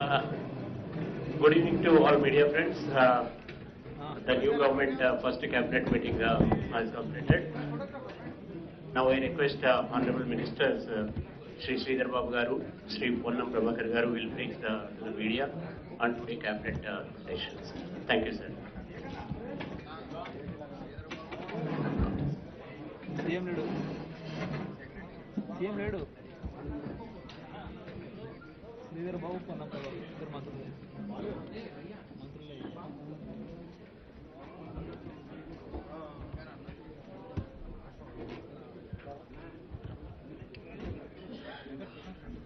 Uh, good evening to all media friends. Uh, the new government uh, first cabinet meeting uh, has completed. Now I request uh, honorable ministers Sri Sridhar Babu Garu, Sri Pollam Prabhakar Garu will bring the, the media on today cabinet presentations. Thank you, sir. CM Ledu. CM Ledu. Sridhar Babu Ponnam ఇద్దరు మంత్రులు మంత్రులే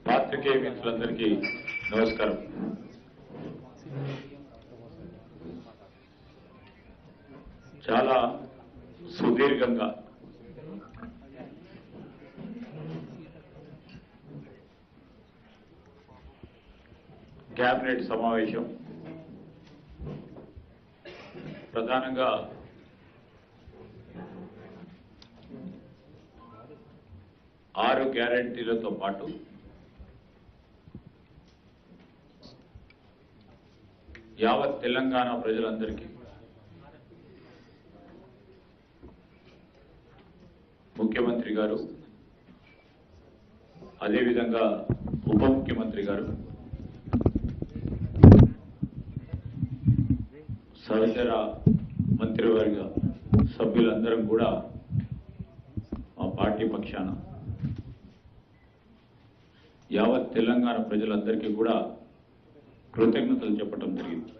పాత్రికేయ మిత్రులందరికీ నమస్కారం. చాలా సుదీర్ఘంగా cabinet సమావేశం. ప్రధానంగా ఆరు గ్యారంటీలతో పాటు యావత్ తెలంగాణ ప్రజలందరికీ ముఖ్యమంత్రి గారు అదేవిధంగా ఉప ముఖ్యమంత్రి గారు సహచర మంత్రివర్గ సభ్యులందరం కూడా మా పార్టీ పక్షాన యావత్ తెలంగాణ ప్రజలందరికీ కూడా కృతజ్ఞతలు చెప్పడం జరిగింది.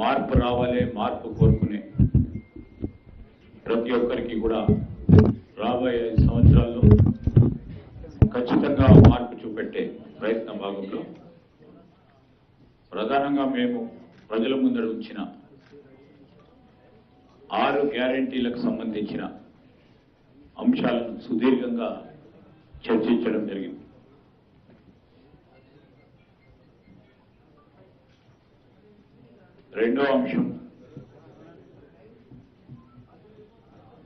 మార్పు రావాలే మార్పు కోరుకునే ప్రతి ఒక్కరికి కూడా రాబోయే ఐదు సంవత్సరాల్లో ఖచ్చితంగా మార్పు చూపెట్టే ప్రయత్న భాగంలో ప్రధానంగా మేము ప్రజల ముందర ఉంచిన ఆరు గ్యారంటీలకు సంబంధించిన అంశాలను సుదీర్ఘంగా చర్చించడం జరిగింది. రెండో అంశం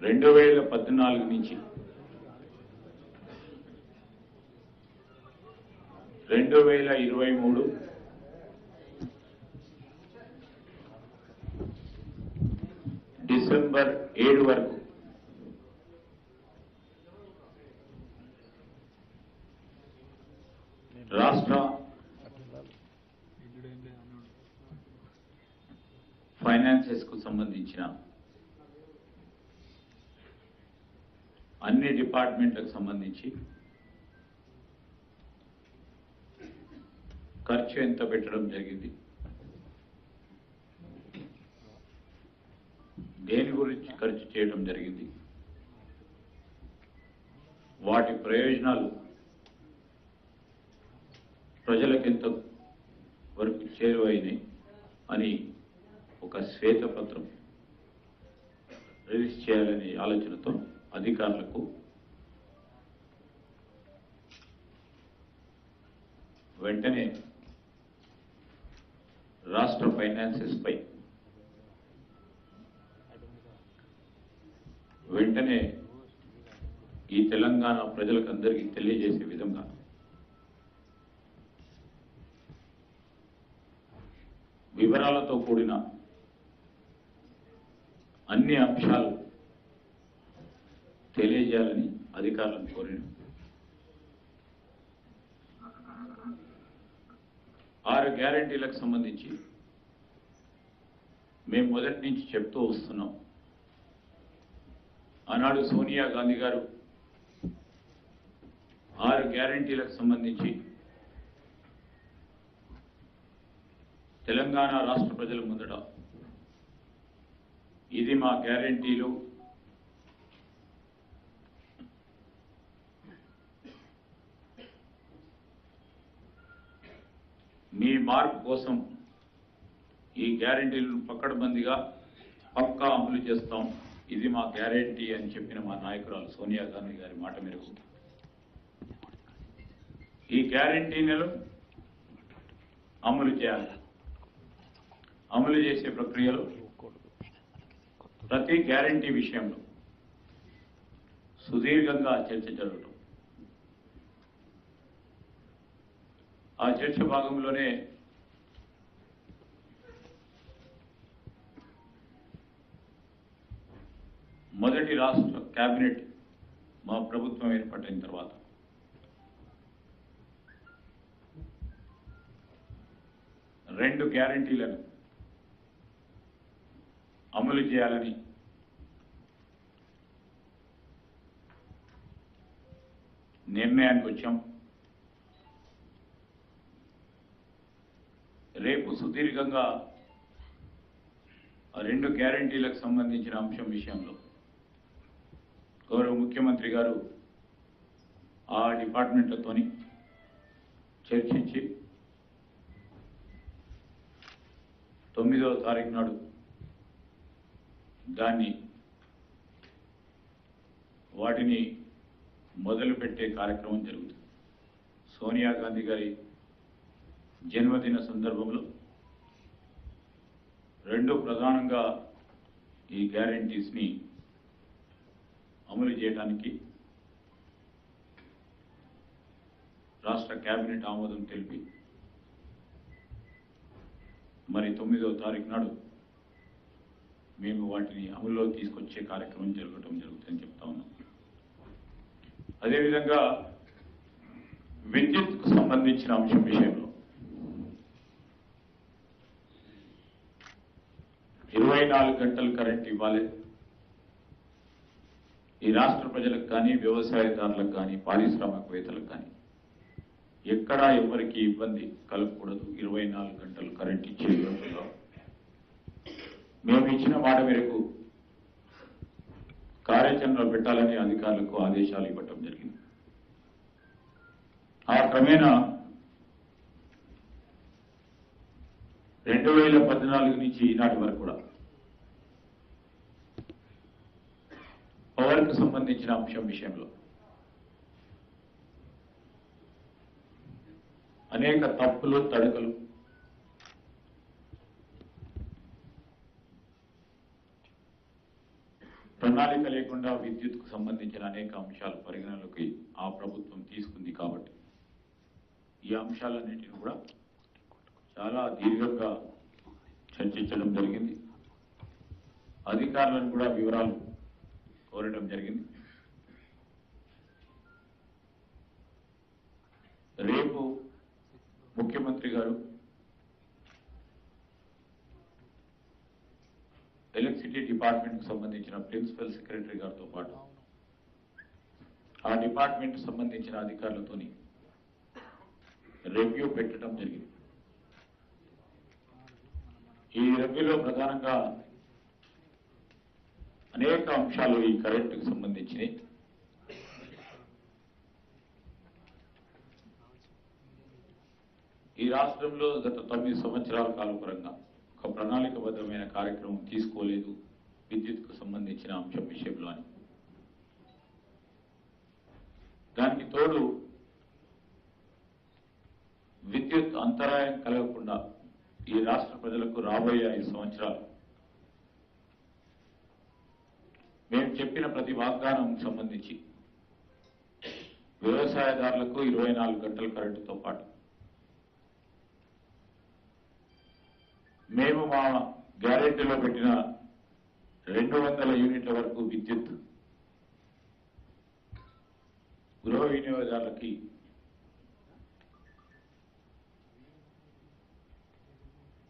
రెండు వేల పద్నాలుగు నుంచి రెండు వేల ఇరవై మూడు ఏడు వరకు. రాష్ట్ర ఫైనాన్సెస్కు సంబంధించిన అన్ని డిపార్ట్మెంట్లకు సంబంధించి ఖర్చు ఎంత పెట్టడం జరిగింది? దేని గురించి ఖర్చు చేయడం జరిగింది? వాటి ప్రయోజనాలు ప్రజలకు ఎంత వరకు చేరువైనాయి అని ఒక శ్వేతపత్రం రిలీజ్ చేయాలనే ఆలోచనతో అధికారులకు వెంటనే రాష్ట్ర ఫైనాన్సెస్ వెంటనే ఈ తెలంగాణ ప్రజలకు అందరికీ తెలియజేసే విధంగా వివరాలతో కూడిన అన్ని అంశాలు తెలియజేయాలని అధికారులను కోరిన. ఆరు గ్యారంటీలకు సంబంధించి మేము మొదటి నుంచి చెప్తూ వస్తున్నాం. ఆనాడు సోనియా గాంధీ గారు ఆరు గ్యారంటీలకు సంబంధించి తెలంగాణ రాష్ట్ర ప్రజల ముందట ఇది మా గ్యారంటీలు. మీ మార్పు కోసం ఈ గ్యారంటీలను పక్కడబందిగా పక్కా అమలు చేస్తాం. ఇది మా గ్యారంటీ అని చెప్పిన మా నాయకురాలు సోనియా గాంధీ గారి మాట మేరకు. ఈ గ్యారంటీలను అమలు చేయాలి. అమలు చేసే ప్రక్రియలో ప్రతి గ్యారంటీ విషయంలో సుదీర్ఘంగా చర్చ జరగడం ఆ చర్చ భాగంలోనే మొదటి రాష్ట్ర కేబినెట్ మా ప్రభుత్వం ఏర్పడిన తర్వాత. రెండు గ్యారంటీలను అమలు చేయాలని నిర్ణయానికి వచ్చాం. రేపు సుదీర్ఘంగా ఆ రెండు గ్యారంటీలకు సంబంధించిన అంశం విషయంలో గౌరవ ముఖ్యమంత్రి గారు ఆ డిపార్ట్మెంట్లతోని చర్చించి తొమ్మిదవ తారీఖు నాడు దాన్ని వాటిని మొదలుపెట్టే కార్యక్రమం జరుగుతుంది. సోనియా గాంధీ గారి జన్మదిన సందర్భంలో రెండు ప్రధానంగా ఈ గ్యారంటీస్ని అమలు చేయడానికి రాష్ట్ర కేబినెట్ ఆమోదం తెలిపి మరి తొమ్మిదవ తారీఖు నాడు మేము వాటిని అమలులో తీసుకొచ్చే కార్యక్రమం జరగటం జరుగుతుందని చెప్తా ఉన్నాం. అదేవిధంగా విద్యుత్కు సంబంధించిన అంశం విషయంలో ఇరవై నాలుగు గంటలు కరెంట్ ఇవ్వాలి. ఈ రాష్ట్ర ప్రజలకు కానీ వ్యవసాయదారులకు కానీ పారిశ్రామికవేత్తలకు కానీ ఎక్కడా ఎవరికి ఇబ్బంది కలగకూడదు. ఇరవై నాలుగు గంటలు కరెంట్ ఇచ్చే విధంగా మేము ఇచ్చిన మాట మేరకు కార్యాచరణలో పెట్టాలని అధికారులకు ఆదేశాలు ఇవ్వటం జరిగింది. ఆ క్రమేణా రెండు వేల పద్నాలుగు నుంచి ఈనాటి వరకు కూడా పవర్కు సంబంధించిన అంశం విషయంలో. అనేక తప్పులు తడకలు ప్రణాళిక లేకుండా విద్యుత్కు సంబంధించిన అనేక అంశాలు పరిగణలోకి ఆ ప్రభుత్వం తీసుకుంది కాబట్టి. ఈ అంశాలన్నింటినీ కూడా చాలా దీర్ఘంగా చర్చించడం జరిగింది. అధికారులను కూడా వివరాలు కోరడం జరిగింది. రేపు ముఖ్యమంత్రి గారు ఎలక్ట్రిసిటీ డిపార్ట్మెంట్కి సంబంధించిన ప్రిన్సిపల్ సెక్రటరీ గారితో పాటు ఆ డిపార్ట్మెంట్ సంబంధించిన అధికారులతోని రివ్యూ పెట్టడం జరిగింది. ఈ రివ్యూలో ప్రధానంగా అనేక అంశాలు ఈ కరెంటుకు సంబంధించినవి. ఈ రాష్ట్రంలో గత తొమ్మిది సంవత్సరాల కాలపరంగా ఒక ప్రణాళికబద్ధమైన కార్యక్రమం తీసుకోలేదు విద్యుత్కు సంబంధించిన అంశం విషయంలో అని దానికి తోడు విద్యుత్ అంతరాయం కలగకుండా ఈ రాష్ట్ర ప్రజలకు రాబోయే ఐదు సంవత్సరాలు మేము చెప్పిన ప్రతి వాగ్దానం సంబంధించి. వ్యవసాయదారులకు ఇరవై నాలుగు గంటల కరెంటుతో పాటు. మేము మా గ్యారెంటీలో పెట్టిన రెండు వందల యూనిట్ల వరకు విద్యుత్ గృహ వినియోగదారులకి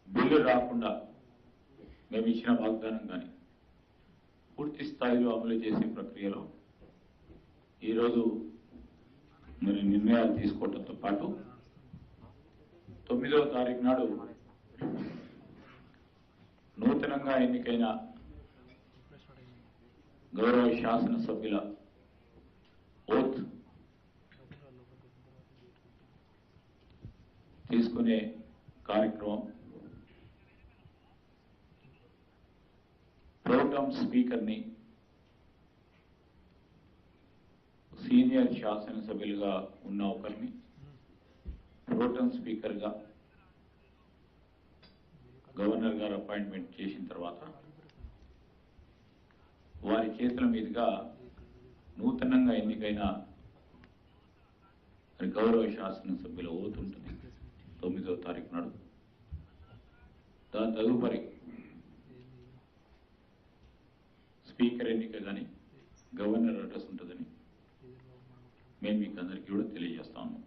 బిల్లు రాకుండా మేము ఇచ్చిన వాగ్దానం కానీ పూర్తి స్థాయిలో అమలు చేసే ప్రక్రియలో ఈరోజు మరి నిర్ణయాలు తీసుకోవడంతో పాటు తొమ్మిదవ తారీఖు నాడు నూతనంగా ఎన్నికైన గౌరవ శాసనసభ్యుల ఓత్ తీసుకునే కార్యక్రమం ప్రోగ్రామ్ స్పీకర్ని సీనియర్ శాసనసభ్యులుగా ఉన్న ఒకరిని ప్రోటమ్ స్పీకర్గా గవర్నర్ గారు అపాయింట్మెంట్ చేసిన తర్వాత వారి చేతుల మీదుగా నూతనంగా ఎన్నికైన గౌరవ శాసనసభ్యుల ఓతుంటుంది తొమ్మిదో తారీఖు నాడు. దాని తదుపరి స్పీకర్ ఎన్నిక కానీ గవర్నర్ అడ్రస్ ఉంటుందని మేము మీకు అందరికీ కూడా తెలియజేస్తా ఉన్నాం.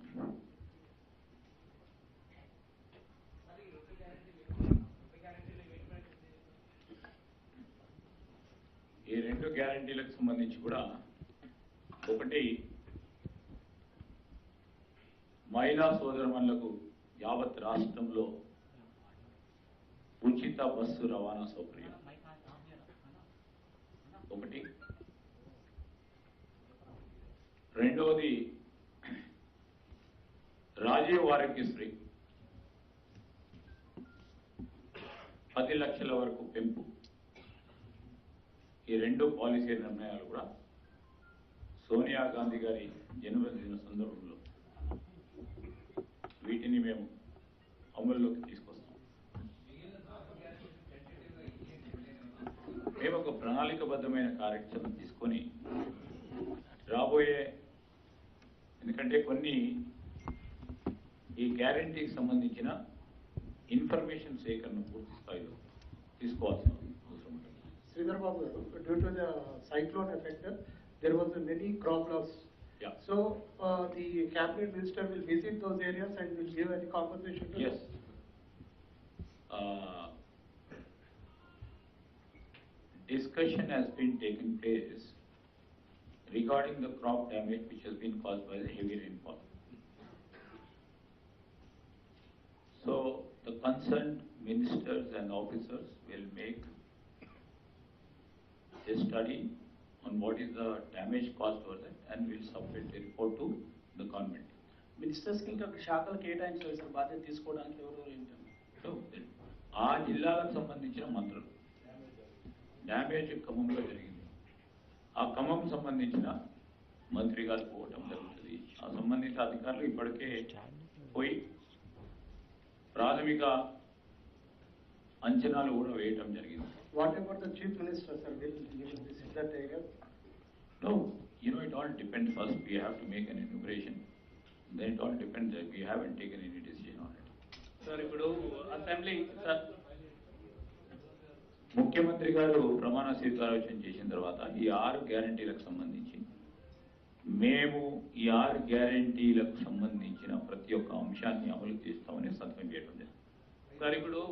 ఈ రెండు గ్యారంటీలకు సంబంధించి కూడా ఒకటి మహిళా సోదరమణులకు యావత్ రాష్ట్రంలో ఉచిత బస్సు రవాణా సౌకర్యం. ఒకటి. రెండవది రాజీవ్ ఆరోగ్యశ్రీ పది లక్షల వరకు పెంపు. ఈ రెండు పాలసీ నిర్ణయాలు కూడా సోనియా గాంధీ గారి జన్మదిన సందర్భంలో వీటిని మేము అమల్లోకి తీసుకొస్తాం మేము ఒక ప్రణాళికబద్ధమైన కార్యక్రమం తీసుకొని రాబోయే ఎందుకంటే కొన్ని ఈ గ్యారంటీకి సంబంధించిన ఇన్ఫర్మేషన్ సేకరణ పూర్తి స్థాయిలో తీసుకోవాల్సిన అవసరం బాబు గారు due to cyclone effect there was many crop loss so the cabinet minister will visit those areas and will give any compensation Discussion has been taking place regarding the crop damage which has been caused by the heavy rainfall. So the concerned ministers and officers will make a study on what is the damage caused over that and will submit the report to the government. Ministers కి ఇంకా శాఖలు కేటాయించలేదు sir బాధ్యత తీసుకోవడానికి ఎవరు ఏంటంటే So, ఆ జిల్లాలకు సంబంధించిన మంత్రులు డ్యామేజ్ ఖమ్మంలో జరిగింది ఆ ఖమ్మం సంబంధించిన మంత్రి గారు పోవటం జరుగుతుంది ఆ సంబంధిత అధికారులు ఇప్పటికే పోయి ప్రాథమిక అంచనాలు కూడా వేయటం జరిగింది What about the chief minister, sir, will he will visit that area? No, you know, it all depends. First, we have to make an enumeration. Then it all depends. We haven't taken any decision on it. Sir ఇప్పుడు assembly sir ముఖ్యమంత్రి గారు ప్రమాణ స్వీకారోచన చేసిన తర్వాత ఈ ఆరు గ్యారంటీలకు సంబంధించి మేము ఈ ఆరు గ్యారంటీలకు సంబంధించిన ప్రతి ఒక్క అంశాన్ని అమలు చేస్తామని సంతకం చేయడం జరిగింది. సార్ ఇప్పుడు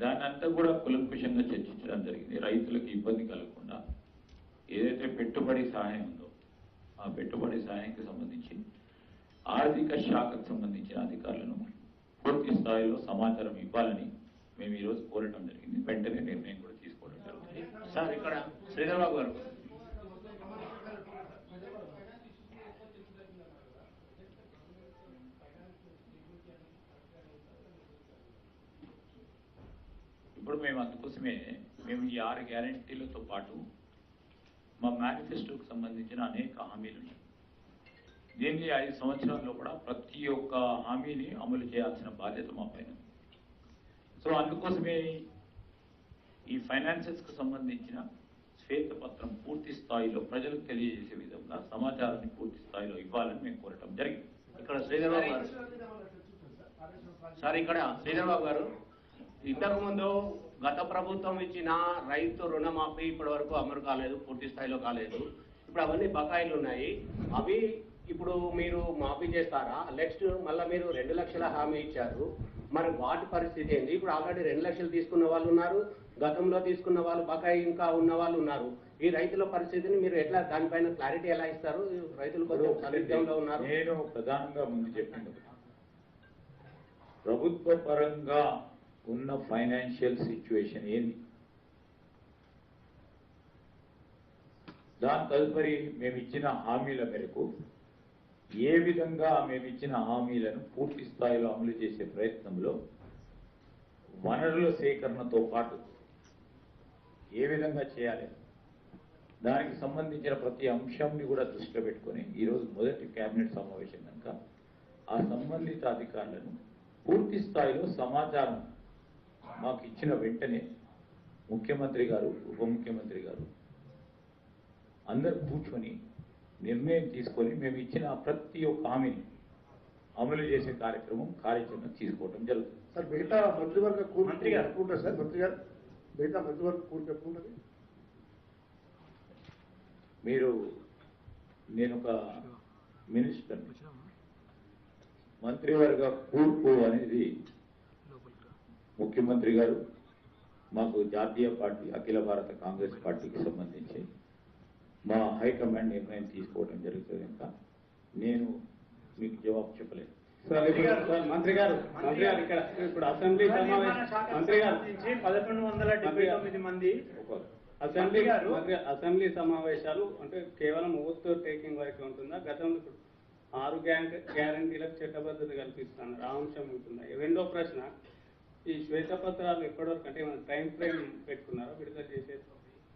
దాన్ని అంతా కూడా కులంకుశంగా చర్చించడం జరిగింది. రైతులకు ఇబ్బంది కలగకుండా ఏదైతే పెట్టుబడి సహాయం ఉందో ఆ పెట్టుబడి సహాయానికి సంబంధించి ఆర్థిక శాఖకు సంబంధించిన అధికారులను పూర్తి స్థాయిలో సమాచారం ఇవ్వాలని మేము ఈరోజు కోరటం జరిగింది. వెంటనే నిర్ణయం కూడా తీసుకోవడం జరుగుతుంది. సార్ ఇక్కడ శ్రీధర్ బాబు గారు. ఇప్పుడు మేము అందుకోసమే మేము ఈ ఆరు గ్యారంటీలతో పాటు మా మేనిఫెస్టోకి సంబంధించిన అనేక హామీలు ఉన్నాయి. దీన్ని ఐదు సంవత్సరాల్లో కూడా ప్రతి ఒక్క హామీని అమలు చేయాల్సిన బాధ్యత మా పైన సో అందుకోసమే ఈ ఫైనాన్సెస్కు సంబంధించిన శ్వేతపత్రం పూర్తి స్థాయిలో ప్రజలకు తెలియజేసే విధంగా సమాచారాన్ని పూర్తి స్థాయిలో ఇవ్వాలని మేము కోరటం జరిగింది. ఇక్కడ శ్రీధర్ గారు. సార్ ఇక్కడ శ్రీధర్ గారు. ఇంతకు ముందు గత ప్రభుత్వం ఇచ్చిన రైతు రుణమాఫీ ఇప్పటి వరకు అమలు కాలేదు పూర్తి స్థాయిలో కాలేదు. ఇప్పుడు అవన్నీ బకాయిలు ఉన్నాయి. అవి ఇప్పుడు మీరు మాఫీ చేస్తారా? నెక్స్ట్ మళ్ళీ మీరు రెండు లక్షల హామీ ఇచ్చారు. మరి వాటి పరిస్థితి ఏంటి ఇప్పుడు ఆల్రెడీ రెండు లక్షలు తీసుకున్న వాళ్ళు ఉన్నారు. గతంలో తీసుకున్న వాళ్ళు బకాయి ఇంకా ఉన్న వాళ్ళు ఉన్నారు. ఈ రైతుల పరిస్థితిని మీరు ఎట్లా దానిపైన క్లారిటీ ఎలా ఇస్తారు? రైతులు కొంచెం ఉన్నారు. నేను ప్రధానంగా ముందు ఒకటి. ప్రభుత్వ పరంగా ఉన్న ఫైనాన్షియల్ సిచ్యువేషన్ ఏంది? దాని తదుపరి మేము ఇచ్చిన హామీల మేరకు ఏ విధంగా మేము ఇచ్చిన హామీలను పూర్తి స్థాయిలో అమలు చేసే ప్రయత్నంలో వనరుల సేకరణతో పాటు ఏ విధంగా చేయాలి దానికి సంబంధించిన ప్రతి అంశాన్ని కూడా దృష్టిలో పెట్టుకొని ఈరోజు మొదటి కేబినెట్ సమావేశం కనుక ఆ సంబంధిత అధికారులను పూర్తి స్థాయిలో సమాచారం మాకు ఇచ్చిన వెంటనే ముఖ్యమంత్రి గారు ఉప ముఖ్యమంత్రి గారు అందరు కూర్చొని నిర్ణయం తీసుకొని మేము ఇచ్చిన ప్రతి ఒక్క హామీని అమలు చేసే కార్యక్రమం కార్యాచరణ తీసుకోవడం జరుగుతుంది. సార్ మిగతా మంత్రివర్గ మంత్రి గారు. సార్ మంత్రి గారు. మిగతా మంత్రివర్గ కూర్పు ఎప్పుడు మీరు నేను ఒక మినిస్టర్. మంత్రివర్గ కూర్పు అనేది ముఖ్యమంత్రి గారు మాకు జాతీయ పార్టీ అఖిల భారత కాంగ్రెస్ పార్టీకి సంబంధించి మా హైకమాండ్ నిర్ణయం తీసుకోవడం జరుగుతుంది కనుక నేను మీకు జవాబు చెప్పలేదు మంత్రి గారు మంత్రి గారు ఇక్కడ ఇప్పుడు అసెంబ్లీ మంత్రి గారు పదకొండు వందల డెబ్బై తొమ్మిది మంది అసెంబ్లీ గారు- అసెంబ్లీ సమావేశాలు అంటే కేవలం ఓత్ టేకింగ్ వరకు ఉంటుందా? గతంలో ఇప్పుడు ఆరు గ్యారంటీ గ్యారంటీలకు చట్టబద్ధత కల్పిస్తున్నారు ఆ అంశం ఉంటుందా రెండో ప్రశ్న ఈ శ్వేతపత్రాలు ఎప్పటివరకు అంటే ఏమైనా టైం ఫ్రేమ్ పెట్టుకున్నారా? విడుదల చేసేది?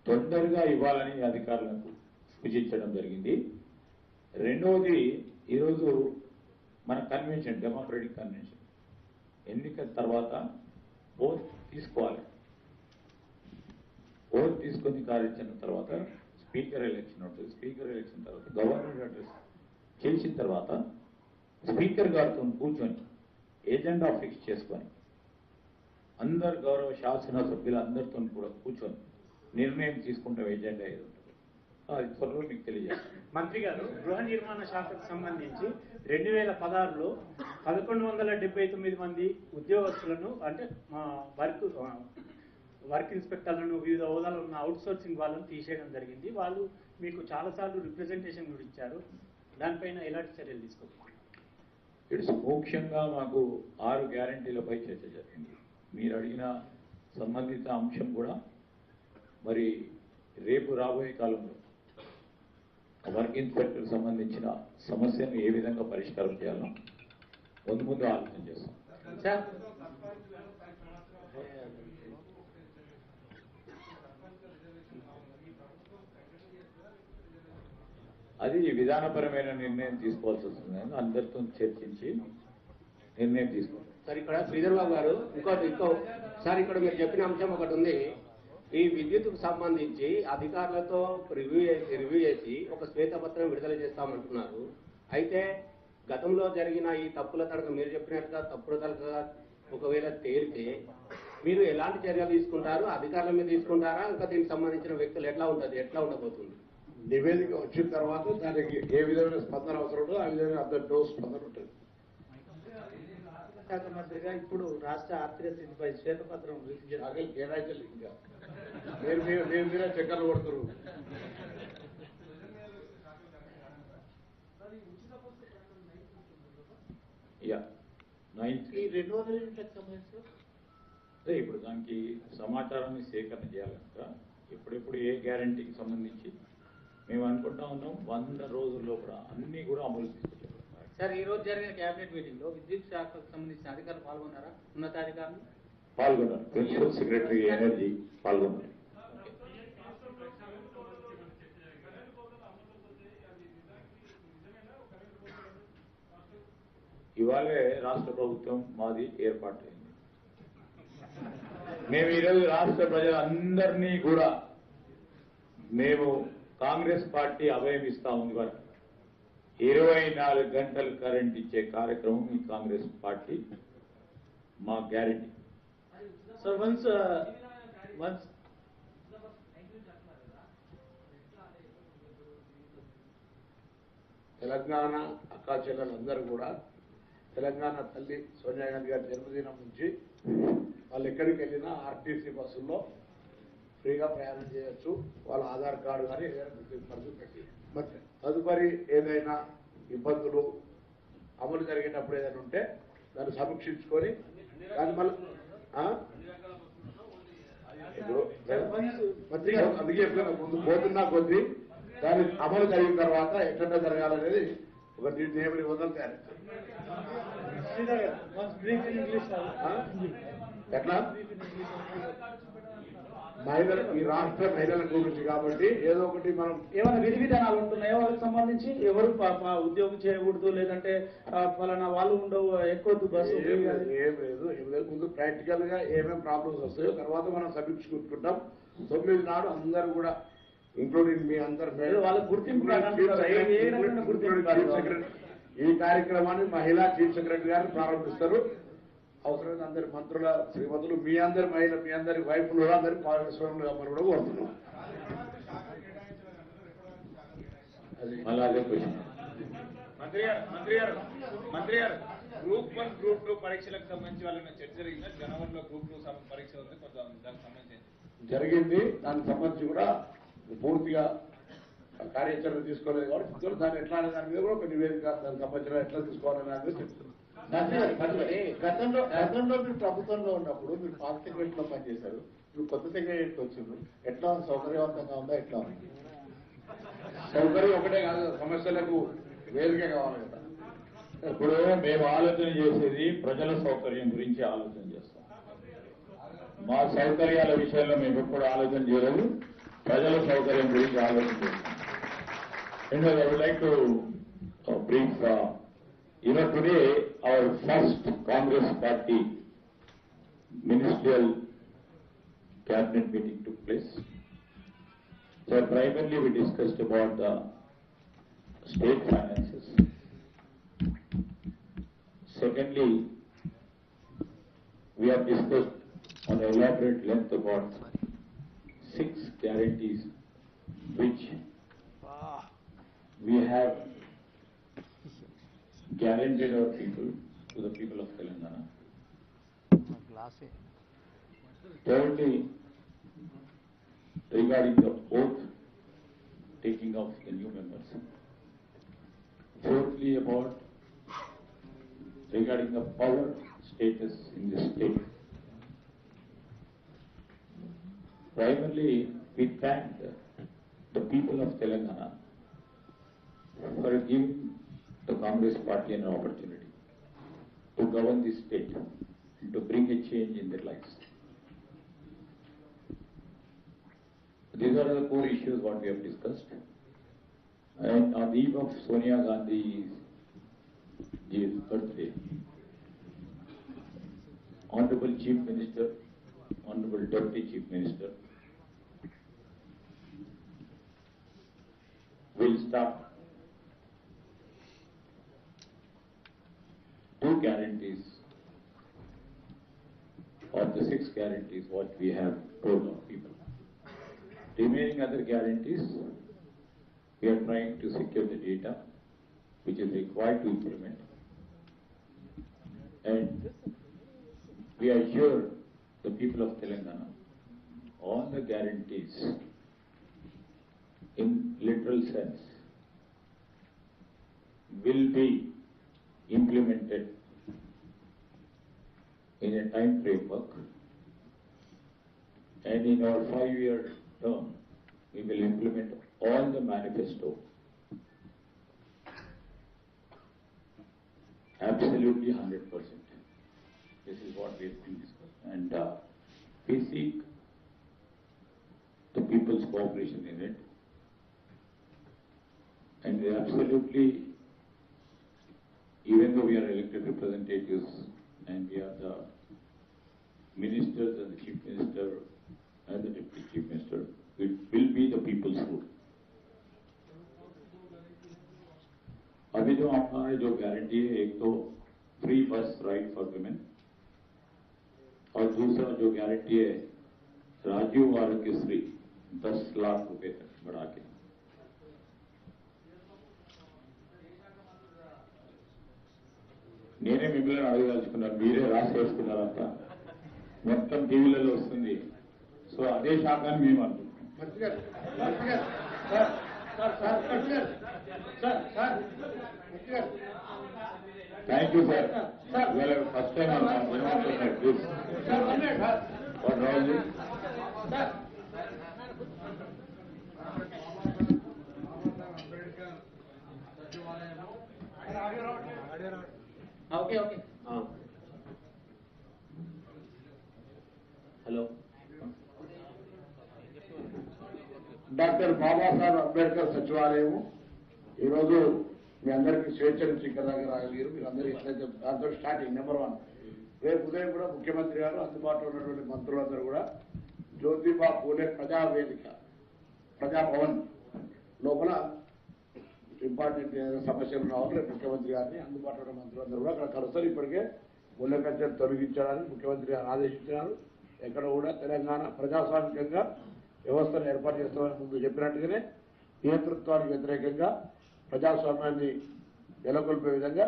తొందరగా ఇవ్వాలని అధికారులకు సూచించడం జరిగింది. రెండవది ఈరోజు మన కన్వెన్షన్ డెమోక్రటిక్ కన్వెన్షన్. ఎన్నికల తర్వాత ఓట్ తీసుకోవాలి. ఓట్ తీసుకొని కార్యాచరణ తర్వాత స్పీకర్ ఎలక్షన్ ఉంటుంది. స్పీకర్ ఎలక్షన్ తర్వాత గవర్నర్ అడ్రస్ చేసిన తర్వాత స్పీకర్ గారితో కూర్చొని ఏజెండా ఫిక్స్ చేసుకొని అందరు గౌరవ శాసనసభ్యులు అందరితో కూడా కూర్చొని నిర్ణయం తీసుకుంటాం ఏజెండా ఏది ఉంటుందో? అది త్వరలో మీకు తెలియజేస్తాను. మంత్రి గారు గృహ నిర్మాణ శాఖకు సంబంధించి రెండు వేల పదహారులో పదకొండు వందల డెబ్బై తొమ్మిది మంది ఉద్యోగస్తులను అంటే మా వర్క్ వర్క్ ఇన్స్పెక్టర్లను వివిధ హోదాలో ఉన్న అవుట్ సోర్సింగ్ వాళ్ళని తీసేయడం జరిగింది. వాళ్ళు మీకు చాలాసార్లు రిప్రజెంటేషన్ కూడా ఇచ్చారు. దానిపైన ఎలాంటి చర్యలు తీసుకోవాలి ఇట్స్ ముఖ్యంగా మాకు ఆరు గ్యారంటీలపై చర్చ జరిగింది. మీరు అడిగిన సంబంధిత అంశం కూడా మరి రేపు రాబోయే కాలంలో వర్క్ ఇన్స్పెక్టర్ సంబంధించిన సమస్యను ఏ విధంగా పరిష్కారం చేయాలో ముందు ముందు ఆలోచన చేస్తాం. సార్? అది విధానపరమైన నిర్ణయం తీసుకోవాల్సి వస్తుంది. అందరితో చర్చించి నిర్ణయం తీసుకోవాలి. సార్ ఇక్కడ శ్రీధర్ బాబు గారు ఇంకోటి ఇంకో సార్ ఇక్కడ మీరు చెప్పిన అంశం ఒకటి ఉంది. ఈ విద్యుత్కు సంబంధించి అధికారులతో రివ్యూ చేసి రివ్యూ చేసి ఒక శ్వేతపత్రం విడుదల చేస్తామంటున్నారు. అయితే గతంలో జరిగిన ఈ తప్పుల తడక మీరు చెప్పినట్టుగా తప్పుల తడక ఒకవేళ తేలితే మీరు ఎలాంటి చర్యలు తీసుకుంటారు? అధికారుల మీద తీసుకుంటారా? ఇంకా దీనికి సంబంధించిన వ్యక్తులు ఎట్లా ఉంటుంది? ఎట్లా ఉండబోతుంది? నివేదిక వచ్చిన తర్వాత దానికి ఏ విధమైన స్పందన అవసరం ఆ విధమైన డోస్ స్పందన ఉంటుంది. శాఖ మంత్రిగా ఇప్పుడు రాష్ట్ర ఆర్థిక స్థితిపై శ్వేతపత్రం రిలీజ్ చేశారు. నాకే కేటాయించాలి ఇంకా మీరు మీరు మీరు మీరే చక్కర్లు కొడుతున్నారు యా నైన్త్. అదే ఇప్పుడు దానికి సమాచారాన్ని సేకరణ చేయాలి కనుక ఎప్పుడెప్పుడు ఏ గ్యారంటీకి సంబంధించి మేము అనుకుంటా ఉన్నాం వంద రోజుల్లో కూడా అన్ని కూడా అమలు సార్ ఈ రోజు జరిగిన కేబినెట్ మీటింగ్లో విద్యుత్ శాఖకు సంబంధించిన అధికారులు పాల్గొన్నారా? ఉన్నతాధికారులు? పాల్గొన్నారు. ప్రిన్సిపల్ సెక్రటరీ ఎనర్జీ పాల్గొన్నారు. ఇవాళే రాష్ట్ర ప్రభుత్వం మాది ఏర్పాటు మేము ఈరోజు రాష్ట్ర ప్రజలందరినీ కూడా మేము కాంగ్రెస్ పార్టీ అభయం ఇస్తా ఉంది వారికి. ఇరవై నాలుగు గంటలు కరెంట్ ఇచ్చే కార్యక్రమం ఈ కాంగ్రెస్ పార్టీ మా guarantee. So once once Telangana అక్కా చెల్లెలందరూ కూడా తెలంగాణ తల్లి సోనియా గాంధీ గారి జన్మదినం నుంచి వాళ్ళు ఎక్కడికి వెళ్ళినా ఆర్టీసీ బస్సుల్లో ఫ్రీగా ప్రయాణం చేయొచ్చు. వాళ్ళ ఆధార్ కార్డు కానీ ఏదైనా పరిస్థితి పెట్టి. తదుపరి ఏదైనా ఇబ్బందులు అమలు జరిగేటప్పుడు ఏదైనా ఉంటే దాన్ని సమీక్షించుకొని దాన్ని మళ్ళీ? ఇప్పుడు గారు అందుకే చెప్తున్నా ముందు పోతున్నా కొద్దీ దాని అమలు జరిగిన తర్వాత ఎక్కడ జరగాలనేది ఒక ని- నియమ నిబంధనలు తయారు చేస్తారు. శ్రీధర్ గారు వన్స్ బ్రీఫ్ ఇన్ ఇంగ్లీష్ ఆ? ఎట్లా మహిళలు ఈ రాష్ట్ర మహిళల గురించి కాబట్టి ఏదో ఒకటి మనం ఏమైనా విధి విధానాలు ఉంటున్నాయో వాళ్ళకి సంబంధించి? ఎవరు ఉద్యోగం చేయకూడదు లేదంటే ఫలానా వాళ్ళు ఉండవు ఎక్కొద్దు బస్సు ఏం లేదు, ఏం లేదు ముందు ప్రాక్టికల్గా ఏమేమి ప్రాబ్లమ్స్ వస్తాయో తర్వాత మనం సమీక్షించుకుంటాం తొమ్మిది నాడు అందరూ కూడా ఇంక్లూడింగ్ మీ అందరు వాళ్ళ గుర్తింపు. ఈ కార్యక్రమాన్ని మహిళా చీఫ్ సెక్రటరీ గారు ప్రారంభిస్తారు. అవసరమైన అందరి మంత్రుల శ్రీమతులు మీ అందరి మహిళ మీ అందరి వైపులు కూడా అందరి భాగస్వాములు కూడా కోరుతున్నాం. అలాగే మంత్రి గారు మంత్రి గారు మంత్రి గారు గ్రూప్ వన్ గ్రూప్ టూ పరీక్షలకు సంబంధించి వాళ్ళని చర్చ జరిగిందా? జనవరిలో గ్రూప్ టూ పరీక్ష ఉంది కొంత దానికి సంబంధించి. జరిగింది. దానికి సంబంధించి కూడా పూర్తిగా కార్యాచరణ తీసుకోలేదు కాబట్టి దాన్ని ఎట్లా అనే దాని మీద కూడా ఒక నివేదిక దానికి సంబంధించిన ఎట్లా తీసుకోవాలనే దాని మీద గతంలో గతంలో మీరు ప్రభుత్వంలో ఉన్నప్పుడు మీరు పాత సెక్రటరీలో లో పనిచేశారు. ఇప్పుడు కొత్త సెక్రటరీ వచ్చిండ్రు. ఎట్లా సౌకర్యవంతంగా ఉందా? ఎట్లా ఉంది? సౌకర్యం ఒకటే కాదు సమస్యలకు వేదిక కావాలి కదా. ఇప్పుడు మేము ఆలోచన చేసేది ప్రజల సౌకర్యం గురించి ఆలోచన చేస్తాం. మా సౌకర్యాల విషయంలో మేము ఎప్పుడు ఆలోచన చేయలేదు. ప్రజల సౌకర్యం గురించి ఆలోచన చేస్తాం. And I would like to brief you know today our first Congress party ministerial cabinet meeting took place. So primarily we discussed about the state finances. Secondly, we have discussed on elaborate length about six guarantees which we have guaranteed our people to the people of Telangana. Thirdly, regarding the oath taking of the new members. Fourthly, about regarding the power status in the state. Primarily, we thank the, the people of Telangana for giving the Congress party an opportunity to govern this state and to bring a change in their lives. These are the core issues what we have discussed. And on the eve of Sonia Gandhi's birthday, Honorable Chief Minister, Honorable Deputy Chief Minister, will start guarantees or the six guarantees what we have told our people. Remaining other guarantees, we are trying to secure the data which is required to implement. And we assure the people of Telangana all the guarantees in literal sense will be implemented in a time framework. And in our five-year term, we will implement all the manifesto. Absolutely hundred percent. This is what we have been discussing. And uh, we seek the people's cooperation in it. And we absolutely even though we are elected representatives and we are the ministers and the chief minister and the deputy chief minister, it will be the people's rule. अभी जो हमारे जो guarantee है एक तो free बस ride for women और दूसरा जो गारंटी है राजीव आरोग्यश्री दस लाख रुपए तक बढ़ा के నేనే మిమ్మల్ని అడగదలుచుకున్నాను మీరే రాసేసుకున్నారంట మొత్తం టీవీలలో వస్తుంది. సో అదే శాఖని మేము థ్యాంక్ యూ సార్ ఇవాళ ఫస్ట్ టైం ప్లీజ్ సార్ మంత్రి గారు sir what Raju sir okay okay hello doctor Babasaheb Ambedkar సచివాలయము ఈరోజు మీ అందరికీ స్వేచ్ఛ నుంచి ఇక్కడ దగ్గర రాగలిగారు. మీరు అందరూ ఎట్లయితే దాంతో స్టార్టింగ్ నెంబర్ వన్. రేపు ఉదయం కూడా ముఖ్యమంత్రి గారు అందుబాటులో ఉన్నటువంటి మంత్రులందరూ కూడా జ్యోతిబా పూలే ప్రజావేదిక ప్రజాభవన్ లోపల ఇంపార్టెంట్ ఏదైనా సమస్యలు రేపు ముఖ్యమంత్రి గారిని అందుబాటులో ఉన్న మంత్రులందరూ కూడా అక్కడ కలుస్తారు. ఇప్పటికే ముళ్ళ కంచెలు తొలగించడానికి ముఖ్యమంత్రి గారు ఆదేశించినారు. ఎక్కడ కూడా తెలంగాణ ప్రజాస్వామికంగా వ్యవస్థను ఏర్పాటు చేస్తామని ముందు చెప్పినట్టుగానే నియంతృత్వానికి వ్యతిరేకంగా ప్రజాస్వామ్యాన్ని నెలకొల్పే విధంగా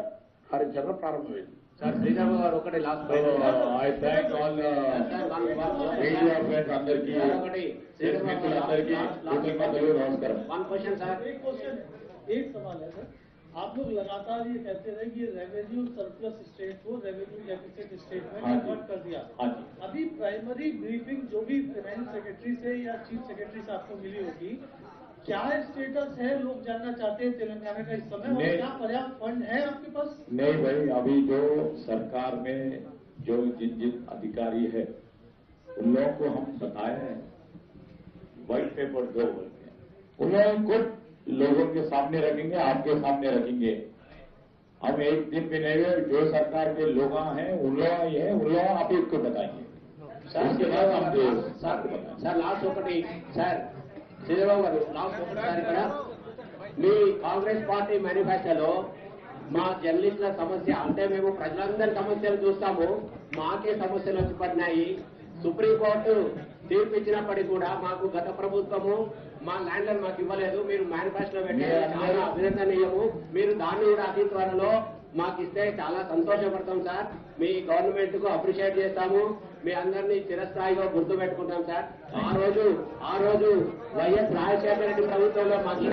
కార్యాచరణ ప్రారంభమైంది. సార్ శ్రీరామ గారు ఒకటి last I thank all media friends అందరికీ ఒకటి ప్రెస్ మిత్రులందరికీ కృతజ్ఞతలు నమస్కారం. వన్ క్వశ్చన్ సార్ एक सवाल है सर। आप लोग लगातार ये कहते रहे कि रेवेन्यू सरप्लस स्टेट को रेवेन्यू डेफिसिट स्टेट में हाँ कन्वर्ट कर दिया। हाँ जी। अभी प्राइमरी ब्रीफिंग जो भी फाइनेंस सेक्रेटरी से या चीफ सेक्रेटरी से आपको मिली होगी क्या स्टेटस है? लोग जानना चाहते हैं तेलंगाना का इस समय और क्या पर्याप्त फंड है आपके पास? नहीं भाई अभी जो सरकार में जो जिन जिन अधिकारी है उन लोगों को हम बताए हैं व्हाइट पेपर दो बोल के उन लोगों को लोगों के सामने रखेंगे आपके सामने रखेंगे हम एक दिन भी नहीं हुए जो सरकार के लोग हैं उन लोग ये हैं उन लोग आप को बताएंगे उसके बाद हम दे- సార్ आपको बताएंगे సార్ లాస్ట్ ఒకటి సార్ శ్రీరామ్ గారు లాస్ట్ ఒకటి సార్ ఇక్కడ మీ కాంగ్రెస్ పార్టీ మేనిఫెస్టోలో మా జర్నలిస్టుల సమస్య అంటే మేము ప్రజలందరి సమస్యలు చూస్తాము మాకే సమస్యలు వచ్చి పడినాయి సుప్రీంకోర్టు తీర్పు ఇచ్చినప్పటికీ కూడా మాకు గత ప్రభుత్వము మా ల్యాండ్లను మాకు ఇవ్వలేదు మీరు మేనిఫెస్టో పెట్టారు చాలా అభినందనీయము. మీరు దాన్ని కూడా అతి త్వరలో మాకు ఇస్తే చాలా సంతోషపడతాం సార్. మీ గవర్నమెంట్కు అప్రిషియేట్ చేస్తాము. మీ అందరినీ చిరస్థాయిగా గుర్తు పెట్టుకుంటాం సార్. ఆ రోజు ఆ రోజు వైఎస్ రాజశేఖర రెడ్డి ప్రభుత్వంలో మాకు